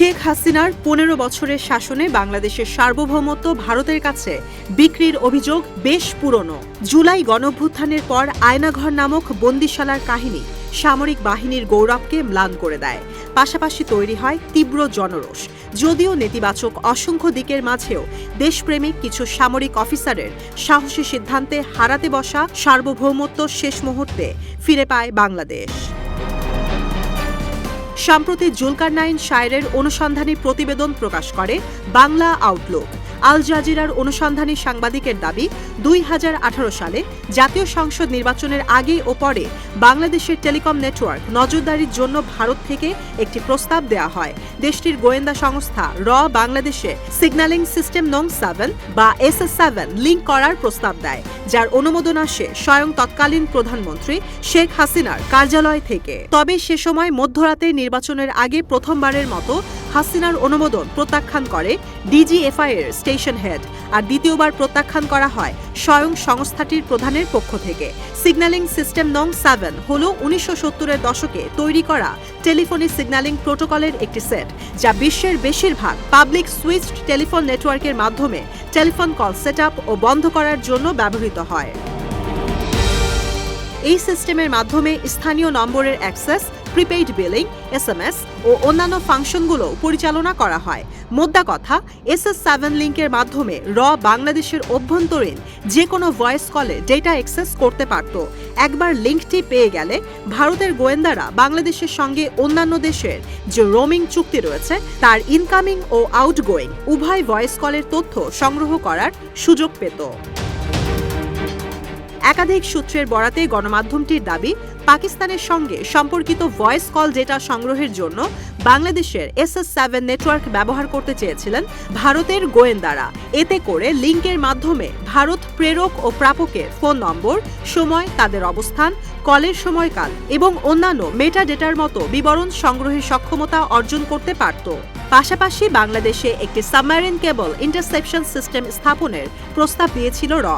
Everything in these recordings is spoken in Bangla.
শেখ হাসিনার পনেরো বছরের শাসনে বাংলাদেশের সার্বভৌমত্ব ভারতের কাছে বিক্রির অভিযোগ বেশ পুরনো। জুলাই গণভ্যুত্থানের পর আয়নাঘর নামক বন্দিশালার কাহিনী সামরিক বাহিনীর গৌরবকে ম্লান করে দেয়। পাশাপাশি তৈরি হয় তীব্র জনরোষ। যদিও নেতিবাচক অসংখ্য দিকের মাঝেও দেশপ্রেমিক কিছু সামরিক অফিসারের সাহসী সিদ্ধান্তে হারাতে বসা সার্বভৌমত্ব শেষ মুহূর্তে ফিরে পায় বাংলাদেশ। সম্প্রতি জুলকার নাইন শায়রের অনুসন্ধানী প্রতিবেদন প্রকাশ করে বাংলা আউটলুক। আল জাজিরার অনুসন্ধানী সাংবাদিকের দাবি, দুই হাজার আঠারো সালে জাতীয় সংসদ নির্বাচনের আগে ও পরে বাংলাদেশের টেলিকম নেটওয়ার্ক নজরদারির জন্য ভারত থেকে একটি প্রস্তাব দেওয়া হয়। দেশটির গোয়েন্দা সংস্থা র বাংলাদেশে সিগন্যালিং সিস্টেম নং সেভেন বা এস এস সেভেন লিঙ্ক করার প্রস্তাব দেয়, যার অনুমোদন আসে স্বয়ং তৎকালীন প্রধানমন্ত্রী শেখ হাসিনার কার্যালয় থেকে। তবে সে সময় মধ্যরাতে নির্বাচনের আগে প্রথমবারের মতো হাসিনার অনুমোদন প্রত্যাখ্যান করে ডিজিএফআই এর স্টেশন হেড। আর দ্বিতীয়বার প্রত্যাখ্যান করা হয় স্বয়ং সংস্থাটির প্রধানের পক্ষ থেকে। সিগন্যালিং সিস্টেম নং সেভেন হল উনিশশো সত্তরের দশকে তৈরি করা টেলিফোনি সিগন্যালিং প্রোটোকলের একটি সেট, যা বিশ্বের বেশিরভাগ পাবলিক সুইচড টেলিফোন নেটওয়ার্কের মাধ্যমে টেলিফোন কল সেট ও বন্ধ করার জন্য ব্যবহৃত হয়। এই সিস্টেমের মাধ্যমে স্থানীয় নম্বরের অ্যাক্সেস প্রিপেইড বিলিং এসএমএস ও অন্যান্য ফাংশনগুলো পরিচালনা করা হয়। মোদ্দা কথা এস এস সেভেন লিঙ্কের মাধ্যমে র বাংলাদেশের অভ্যন্তরীণ যে কোনো ভয়েস কলে ডেটা অ্যাক্সেস করতে পারত। একবার লিঙ্কটি পেয়ে গেলে ভারতের গোয়েন্দারা বাংলাদেশের সঙ্গে অন্যান্য দেশের যে রোমিং চুক্তি রয়েছে, তার ইনকামিং ও আউটগোয়িং উভয় ভয়েস কলের তথ্য সংগ্রহ করার সুযোগ পেত। একাধিক সূত্রের বরাতে গণমাধ্যমটির দাবি, পাকিস্তানের সঙ্গে সম্পর্কিত ভয়েস কল ডেটা সংগ্রহের জন্য বাংলাদেশের এস এস সেভেন নেটওয়ার্ক ব্যবহার করতে চেয়েছিলেন ভারতের গোয়েন্দারা। এতে করে লিঙ্কের মাধ্যমে ভারত প্রেরক ও প্রাপকের ফোন নম্বর, সময়, তাদের অবস্থান, কলের সময়কাল এবং অন্যান্য মেটা ডেটার মতো বিবরণ সংগ্রহের সক্ষমতা অর্জন করতে পারত। পাশাপাশি বাংলাদেশে একটি সাবমারিন কেবল ইন্টারসেপশন সিস্টেম স্থাপনের প্রস্তাব দিয়েছিল র।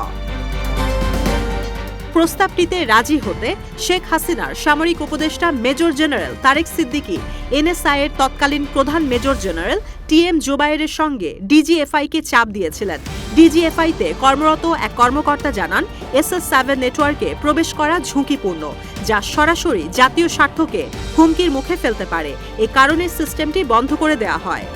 প্রস্তাবটিতে রাজি হতে শেখ হাসিনার সামরিক উপদেষ্টা major general Tarek Siddiqui NSI এর তৎকালীন প্রধান major general T M Zubayer সঙ্গে ডিজিএফআইকে চাপ দিয়েছিলেন। ডিজিএফআইতে কর্মরত এক কর্মকর্তা জানান, এস এস সেভেন নেটওয়ার্কে প্রবেশ করা ঝুঁকিপূর্ণ, যা সরাসরি জাতীয় স্বার্থকে হুমকির মুখে ফেলতে পারে। এ কারণে সিস্টেমটি বন্ধ করে দেওয়া হয়।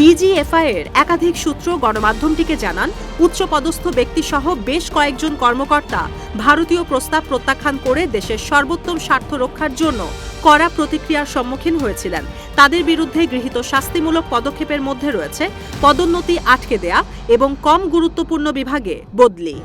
ডিজিএফআই এর একাধিক সূত্র গণমাধ্যমটিকে জানান, উচ্চপদস্থ ব্যক্তিসহ বেশ কয়েকজন কর্মকর্তা ভারতীয় প্রস্তাব প্রত্যাখ্যান করে দেশের সর্বোত্তম স্বার্থ রক্ষার জন্য কড়া প্রতিক্রিয়ার সম্মুখীন হয়েছিলেন। তাদের বিরুদ্ধে গৃহীত শাস্তিমূলক পদক্ষেপের মধ্যে রয়েছে পদোন্নতি আটকে দেয়া এবং কম গুরুত্বপূর্ণ বিভাগে বদলি।